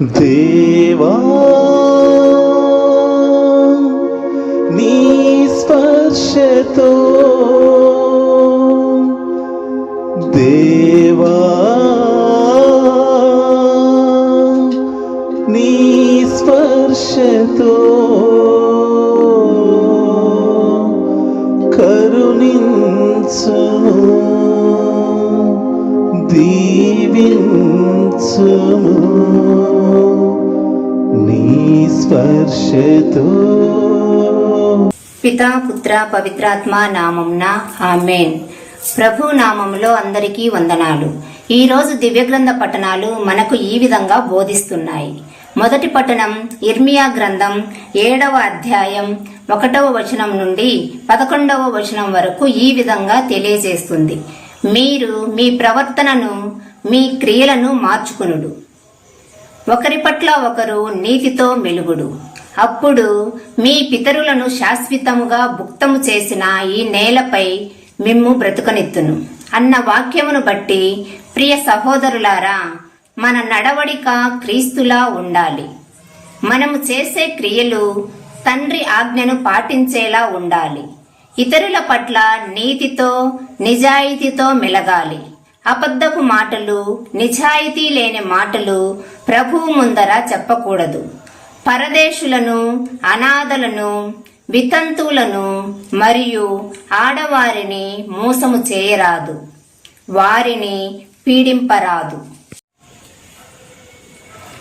దేవా నీ స్పర్శతో దేవా నీ స్పర్శతో కరుణించుము దీవించము. నీ స్పర్శతో. పితా పుత్ర పవిత్రాత్మ నామంన ఆమెన్. ప్రభు నామంలో అందరికీ వందనాలు. ఈరోజు దివ్యగ్రంథ పట్టణాలు మనకు ఈ విధంగా బోధిస్తున్నాయి. మొదటి పట్టణం ఇర్మియా గ్రంథం ఏడవ అధ్యాయం ఒకటవ వచనం నుండి పదకొండవ వచనం వరకు ఈ విధంగా తెలియజేస్తుంది. మీరు మీ ప్రవర్తనను మీ క్రియలను మార్చుకునుడు. ఒకరి పట్ల ఒకరు నీతితో మెలుగుడు. అప్పుడు మీ పితరులను శాశ్వతముగా భుక్తము చేసిన ఈ నేలపై మిమ్ము బ్రతుకనెత్తును. అన్న వాక్యమును బట్టి ప్రియ సహోదరులారా మన నడవడిక క్రీస్తులా ఉండాలి. మనము చేసే క్రియలు తండ్రి ఆజ్ఞను పాటించేలా ఉండాలి. ఇతరుల పట్ల నీతితో నిజాయితీతో మెలగాలి. అబద్ధపు మాటలు నిజాయితీ లేని మాటలు ప్రభువు ముందర చెప్పకూడదు. పరదేశులను అనాథలను వితంతువులను మరియు ఆడవారిని మోసము చేయరాదు. వారిని పీడింపరాదు.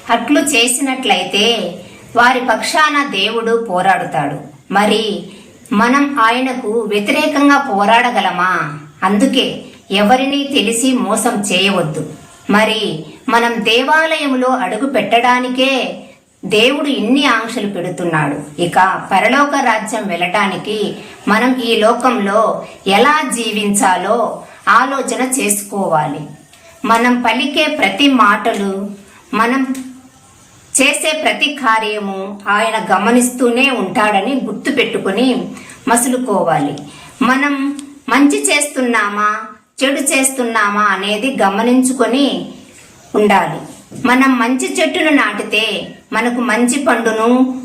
అట్లు చేసినట్లయితే వారి పక్షాన దేవుడు పోరాడుతాడు. మరి మనం ఆయనకు వ్యతిరేకంగా పోరాడగలమా? అందుకే ఎవరిని తెలిసి మోసం చేయవద్దు. మరి మనం దేవాలయంలో అడుగు పెట్టడానికే దేవుడు ఇన్ని ఆంక్షలు పెడుతున్నాడు. ఇక పరలోక రాజ్యం వెళ్ళటానికి మనం ఈ లోకంలో ఎలా జీవించాలో ఆలోచన చేసుకోవాలి. మనం పలికే ప్రతి మాటలు మనం చేసే ప్రతి కార్యము ఆయన గమనిస్తూనే ఉంటాడని గుర్తుపెట్టుకుని మసులుకోవాలి. మనం మంచి చేస్తున్నామా? చెడు చేస్తున్నామా అనేది గమనించుకొని ఉండాలి. మనం మంచి చెట్టును నాటితే మనకు మంచి పండును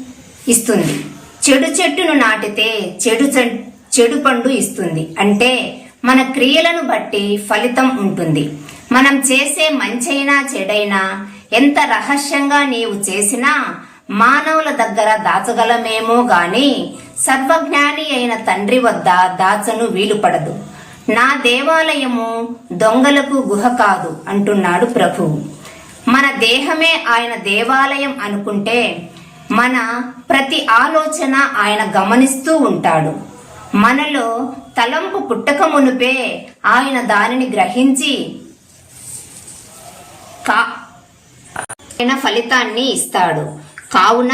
ఇస్తుంది. చెడు చెట్టును నాటితే చెడు చె- చెడు పండు ఇస్తుంది. అంటే మన క్రియలను బట్టి ఫలితం ఉంటుంది. మనం చేసే మంచైనా చెడైనా ఎంత రహస్యంగా నీవు చేసినా మానవుల దగ్గర దాచగలమేమో గాని సర్వజ్ఞాని అయిన తండ్రి వద్ద దాచను వీలుపడదు. నా దేవాలయము దొంగలకు గుహ కాదు అంటున్నాడు ప్రభువు మన దేహమే ఆయన దేవాలయం అనుకుంటే మన ప్రతి ఆలోచన ఆయన గమనిస్తూ ఉంటాడు. మనలో తలంపు పుట్టక మునుపే ఆయన దానిని గ్రహించి కా ఆయన ఫలితాన్ని ఇస్తాడు. కావున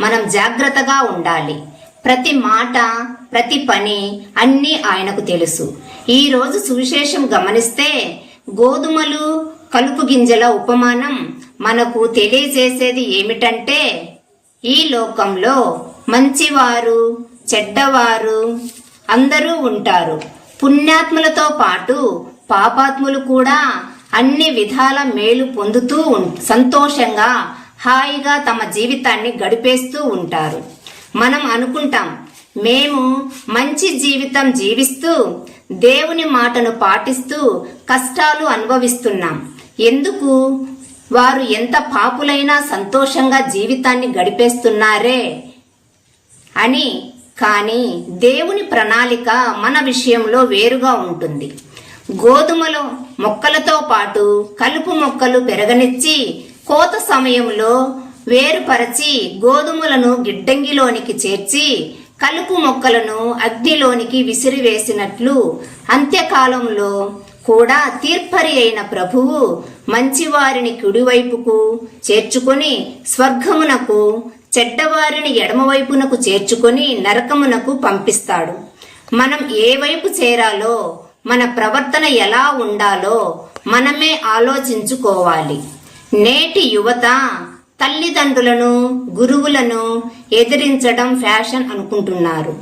మనం జాగ్రత్తగా ఉండాలి. ప్రతి మాట ప్రతి పని అన్నీ ఆయనకు తెలుసు. ఈరోజు సువిశేషం గమనిస్తే గోధుమలు కలుపు గింజల ఉపమానం మనకు తెలియజేసేది ఏమిటంటే ఈ లోకంలో మంచివారు చెడ్డవారు అందరూ ఉంటారు. పుణ్యాత్ములతో పాటు పాపాత్ములు కూడా అన్ని విధాల మేలు పొందుతూ ఉం- సంతోషంగా హాయిగా తమ జీవితాన్ని గడిపేస్తూ ఉంటారు. మనం అనుకుంటాం మేము మంచి జీవితం జీవిస్తూ దేవుని మాటను పాటిస్తూ కష్టాలు అనుభవిస్తున్నాం. ఎందుకు? వారు ఎంత పాపులైనా సంతోషంగా జీవితాన్ని గడిపేస్తున్నారే అని. కానీ దేవుని ప్రణాళిక మన విషయంలో వేరుగా ఉంటుంది. గోధుమలో మొక్కలతో పాటు కలుపు మొక్కలు పెరగనిచ్చి కోత సమయంలో వేరుపరచి గోధుమలను గిడ్డంగిలోనికి చేర్చి కలుపు మొక్కలను అగ్నిలోనికి విసిరివేసినట్లు అంత్యకాలంలో కూడా తీర్పరి అయిన ప్రభువు మంచివారిని కుడివైపుకు చేర్చుకొని స్వర్గమునకు చెడ్డవారిని ఎడమవైపునకు చేర్చుకొని నరకమునకు పంపిస్తాడు. మనం ఏ వైపు చేరాలో మన ప్రవర్తన ఎలా ఉండాలో మనమే ఆలోచించుకోవాలి. నేటి యువత తల్లిదండ్రులను గురువులను ఎదిరించడం ఫ్యాషన్ అనుకుంటున్నారు.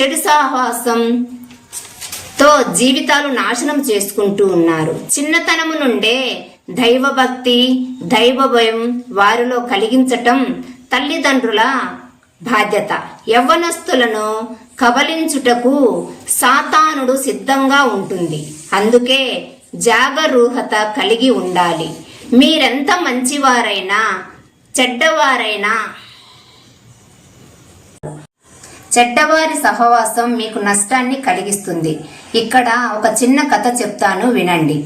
చెడు సాహసం తో జీవితాలు నాశనం చేసుకుంటూ ఉన్నారు. చిన్నతనము నుండే దైవభక్తి దైవ భయం వారిలో కలిగించటం తల్లిదండ్రుల బాధ్యత. యవ్వనస్తులను కబలించుటకు సాతానుడు సిద్ధంగా ఉంటుంది. అందుకే జాగరూహత కలిగి ఉండాలి. మీరెంత మంచివారైనా చెడ్డవారైనా చెడ్డవారి సహవాసం మీకు నష్టాన్ని కలిగిస్తుంది. ఇక్కడ ఒక చిన్న కథ చెప్తాను వినండి.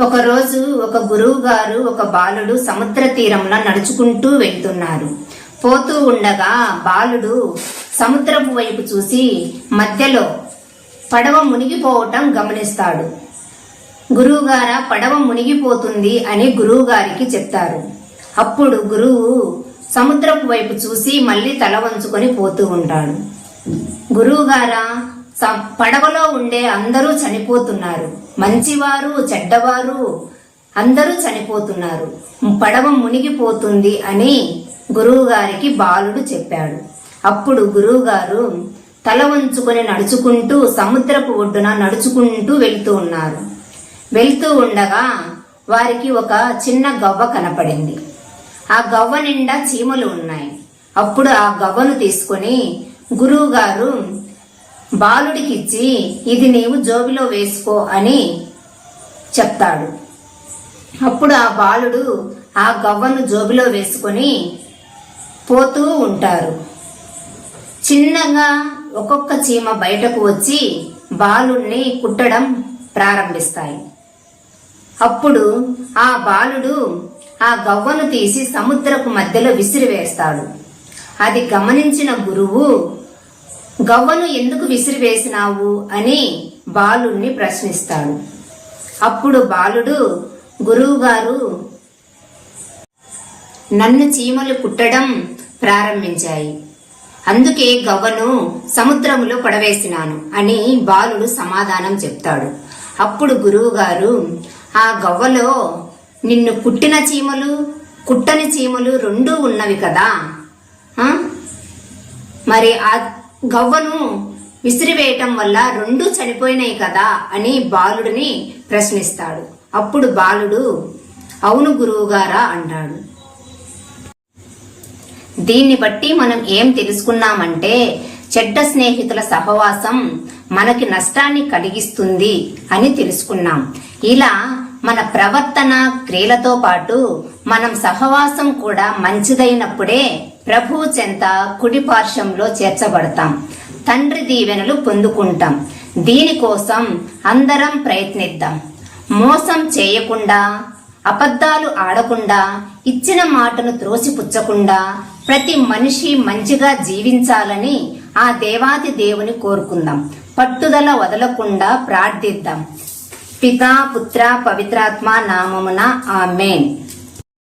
ఒకరోజు ఒక గురువు గారు ఒక బాలుడు సముద్ర తీరంలో నడుచుకుంటూ వెళ్తున్నారు. పోతూ ఉండగా బాలుడు సముద్రపు వైపు చూసి మధ్యలో పడవ మునిగిపోవటం గమనిస్తాడు. గురువుగారా పడవ మునిగిపోతుంది అని గురువుగారికి చెప్తారు. అప్పుడు గురువు సముద్రపు వైపు చూసి మళ్ళీ తల వంచుకొని పోతూ ఉంటాడు. గురువుగారా స- పడవలో ఉండే అందరూ చనిపోతున్నారు. మంచివారు చెడ్డవారు అందరూ చనిపోతున్నారు. పడవ మునిగిపోతుంది అని గురువుగారికి బాలుడు చెప్పాడు. అప్పుడు గురువుగారు తల వంచుకొని నడుచుకుంటూ సముద్రపు ఒడ్డున నడుచుకుంటూ వెళ్తూ ఉన్నారు. వెళ్తూ ఉండగా వారికి ఒక చిన్న గవ్వ కనపడింది. ఆ గవ్వ నిండా చీమలు ఉన్నాయి. అప్పుడు ఆ గవ్వను తీసుకొని గురువుగారు బాలుడికిచ్చి ఇది నీవు జోబిలో వేసుకో అని చెప్తాడు. అప్పుడు ఆ బాలుడు ఆ గవ్వను జోబిలో వేసుకొని పోతూ ఉంటారు. చిన్నగా ఒక్కొక్క చీమ బయటకు వచ్చి బాలుణ్ణి కుట్టడం ప్రారంభిస్తాయి. అప్పుడు ఆ బాలుడు ఆ గవ్వను తీసి సముద్రపు మధ్యలో విసిరివేస్తాడు. అది గమనించిన గురువు గవ్వను ఎందుకు విసిరివేసినావు? అని బాలుణ్ణి ప్రశ్నిస్తాడు. అప్పుడు బాలుడు గురువుగారు నన్ను చీమలు కుట్టడం ప్రారంభించాయి. అందుకే గవ్వను సముద్రములో పడవేసినాను అని బాలుడు సమాధానం చెప్తాడు. అప్పుడు గురువుగారు ఆ గవ్వలో నిన్ను కుట్టిన చీమలు కుట్టని చీమలు రెండూ ఉన్నవి కదా. మరి ఆ గవ్వను విసిరివేయటం వల్ల రెండూ చనిపోయినాయి కదా అని బాలుడిని ప్రశ్నిస్తాడు. అప్పుడు బాలుడు అవును గురువుగారా అంటాడు. దీన్ని బట్టి మనం ఏం తెలుసుకున్నామంటే చెడ్డ స్నేహితుల సహవాసం మనకి నష్టాన్ని కలిగిస్తుంది అని తెలుసుకున్నాం. ఇలా మన ప్రవర్తన క్రియలతో పాటు మనం సహవాసం కూడా మంచిదైనప్పుడే ప్రభువు చెంత కుడి పార్శ్వంలో చేర్చబడతాం. తండ్రి దీవెనలు పొందుకుంటాం. దీనికోసం అందరం ప్రయత్నిద్దాం. మోసం చేయకుండా అబద్ధాలు ఆడకుండా ఇచ్చిన మాటను త్రోసిపుచ్చకుండా ప్రతి మనిషి మంచిగా జీవించాలని ఆ దేవాది దేవుని కోరుకుందాం. పట్టుదల వదలకుండా ప్రార్థిద్దాం. పితా పుత్ర పవిత్రాత్మ నామమున ఆమెన్.